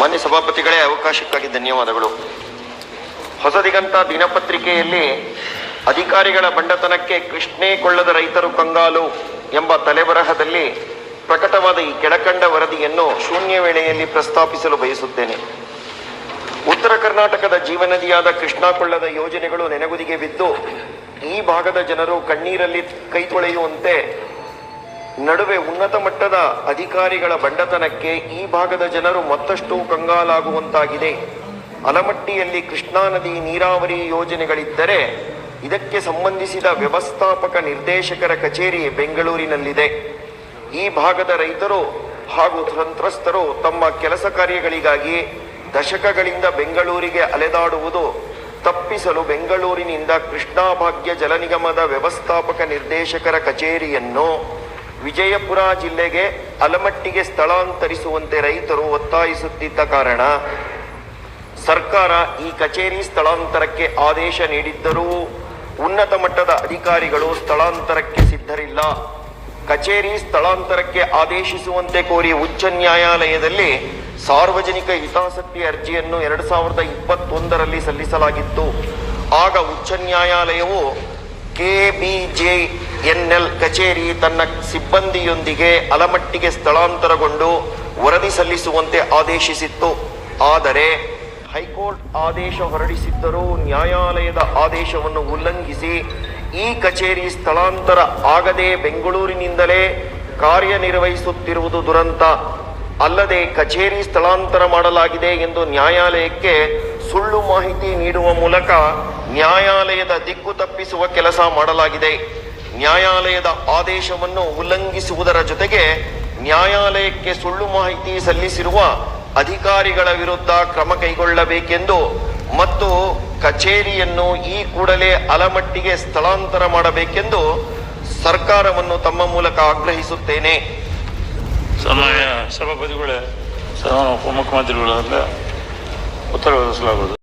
ಮಾನ್ಯ ಸಭಾಪತಿಗಳೇ, ಅವಕಾಶಕ್ಕಾಗಿ ಧನ್ಯವಾದಗಳು. ಹೊಸದಿಗಂತ ದಿನಪತ್ರಿಕೆಯಲ್ಲಿ ಅಧಿಕಾರಿಗಳ ಬಂಡತನಕ್ಕೆ ಕೃಷ್ಣೇ ಕೊಳ್ಳದ ರೈತರು ಕಂಗಾಲು ಎಂಬ ತಲೆಬರಹದಲ್ಲಿ ಪ್ರಕಟವಾದ ಈ ಕೆಳಕಂಡ ವರದಿಯನ್ನು ಶೂನ್ಯ ವೇಳೆಯಲ್ಲಿ ಪ್ರಸ್ತಾಪಿಸಲು ಬಯಸುತ್ತೇನೆ. ಉತ್ತರ ಕರ್ನಾಟಕದ ಜೀವನದಿಯಾದ ಕೃಷ್ಣಾ ಕೊಳ್ಳದ ಯೋಜನೆಗಳು ನೆನೆಗುದಿಗೆ ಬಿದ್ದು, ಈ ಭಾಗದ ಜನರು ಕಣ್ಣೀರಲ್ಲಿ ಕೈ ತೊಳೆಯುವಂತೆ ನಡುವೆ ಉನ್ನತ ಮಟ್ಟದ ಅಧಿಕಾರಿಗಳ ಬಂಡತನಕ್ಕೆ ಈ ಭಾಗದ ಜನರು ಮತ್ತಷ್ಟು ಕಂಗಾಲಾಗುವಂತಾಗಿದೆ. ಅಲಮಟ್ಟಿಯಲ್ಲಿ ಕೃಷ್ಣಾ ನದಿ ನೀರಾವರಿ ಯೋಜನೆಗಳಿದ್ದರೆ ಇದಕ್ಕೆ ಸಂಬಂಧಿಸಿದ ವ್ಯವಸ್ಥಾಪಕ ನಿರ್ದೇಶಕರ ಕಚೇರಿ ಬೆಂಗಳೂರಿನಲ್ಲಿದೆ. ಈ ಭಾಗದ ರೈತರು ಹಾಗೂ ಸಂತ್ರಸ್ತರು ತಮ್ಮ ಕೆಲಸ ಕಾರ್ಯಗಳಿಗಾಗಿ ದಶಕಗಳಿಂದ ಬೆಂಗಳೂರಿಗೆ ಅಲೆದಾಡುವುದು ತಪ್ಪಿಸಲು ಬೆಂಗಳೂರಿನಿಂದ ಕೃಷ್ಣಾ ಭಾಗ್ಯ ಜಲ ವ್ಯವಸ್ಥಾಪಕ ನಿರ್ದೇಶಕರ ಕಚೇರಿಯನ್ನು ವಿಜಯಪುರ ಜಿಲ್ಲೆಗೆ ಅಲಮಟ್ಟಿಗೆ ಸ್ಥಳಾಂತರಿಸುವಂತೆ ರೈತರು ಒತ್ತಾಯಿಸುತ್ತಿದ್ದ ಕಾರಣ ಸರ್ಕಾರ ಈ ಕಚೇರಿ ಸ್ಥಳಾಂತರಕ್ಕೆ ಆದೇಶ ನೀಡಿದ್ದರೂ ಉನ್ನತ ಮಟ್ಟದ ಅಧಿಕಾರಿಗಳು ಸ್ಥಳಾಂತರಕ್ಕೆ ಸಿದ್ಧರಿಲ್ಲ. ಕಚೇರಿ ಸ್ಥಳಾಂತರಕ್ಕೆ ಆದೇಶಿಸುವಂತೆ ಕೋರಿ ಉಚ್ಚ ನ್ಯಾಯಾಲಯದಲ್ಲಿ ಸಾರ್ವಜನಿಕ ಹಿತಾಸಕ್ತಿ ಅರ್ಜಿಯನ್ನು ಎರಡು ಸಾವಿರದ ಇಪ್ಪತ್ತೊಂದರಲ್ಲಿ ಸಲ್ಲಿಸಲಾಗಿತ್ತು. ಆಗ ಉಚ್ಚ ನ್ಯಾಯಾಲಯವು ಕೆಬಿಜೆಎನ್ಎಲ್ ಕಚೇರಿ ತನ್ನ ಸಿಬ್ಬಂದಿಯೊಂದಿಗೆ ಅಲಮಟ್ಟಿಗೆ ಸ್ಥಳಾಂತರಗೊಂಡು ವರದಿ ಸಲ್ಲಿಸುವಂತೆ ಆದೇಶಿಸಿತ್ತು. ಆದರೆ ಹೈಕೋರ್ಟ್ ಆದೇಶ ಹೊರಡಿಸಿದ್ದರೂ ನ್ಯಾಯಾಲಯದ ಆದೇಶವನ್ನು ಉಲ್ಲಂಘಿಸಿ ಈ ಕಚೇರಿ ಸ್ಥಳಾಂತರ ಆಗದೆ ಬೆಂಗಳೂರಿನಿಂದಲೇ ಕಾರ್ಯನಿರ್ವಹಿಸುತ್ತಿರುವುದು ದುರಂತ. ಅಲ್ಲದೆ ಕಚೇರಿ ಸ್ಥಳಾಂತರ ಮಾಡಲಾಗಿದೆ ಎಂದು ನ್ಯಾಯಾಲಯಕ್ಕೆ ಸುಳ್ಳು ಮಾಹಿತಿ ನೀಡುವ ಮೂಲಕ ನ್ಯಾಯಾಲಯದ ದಿಕ್ಕು ತಪ್ಪಿಸುವ ಕೆಲಸ ಮಾಡಲಾಗಿದೆ. ನ್ಯಾಯಾಲಯದ ಆದೇಶವನ್ನು ಉಲ್ಲಂಘಿಸುವುದರ ಜೊತೆಗೆ ನ್ಯಾಯಾಲಯಕ್ಕೆ ಸುಳ್ಳು ಮಾಹಿತಿ ಸಲ್ಲಿಸಿರುವ ಅಧಿಕಾರಿಗಳ ವಿರುದ್ಧ ಕ್ರಮ ಕೈಗೊಳ್ಳಬೇಕೆಂದು ಮತ್ತು ಕಚೇರಿಯನ್ನು ಈ ಕೂಡಲೇ ಅಲಮಟ್ಟಿಗೆ ಸ್ಥಳಾಂತರ ಮಾಡಬೇಕೆಂದು ಸರ್ಕಾರವನ್ನು ತಮ್ಮ ಮೂಲಕ ಆಗ್ರಹಿಸುತ್ತೇನೆ. ಸಭಾಪತಿಗಳೇ ಸನ್ಮಾನ್ಯ ಉಪಮುಖ್ಯಮಂತ್ರಿಗಳಿಂದ ಉತ್ತರ ಒದಗಿಸಲಾಗುವುದು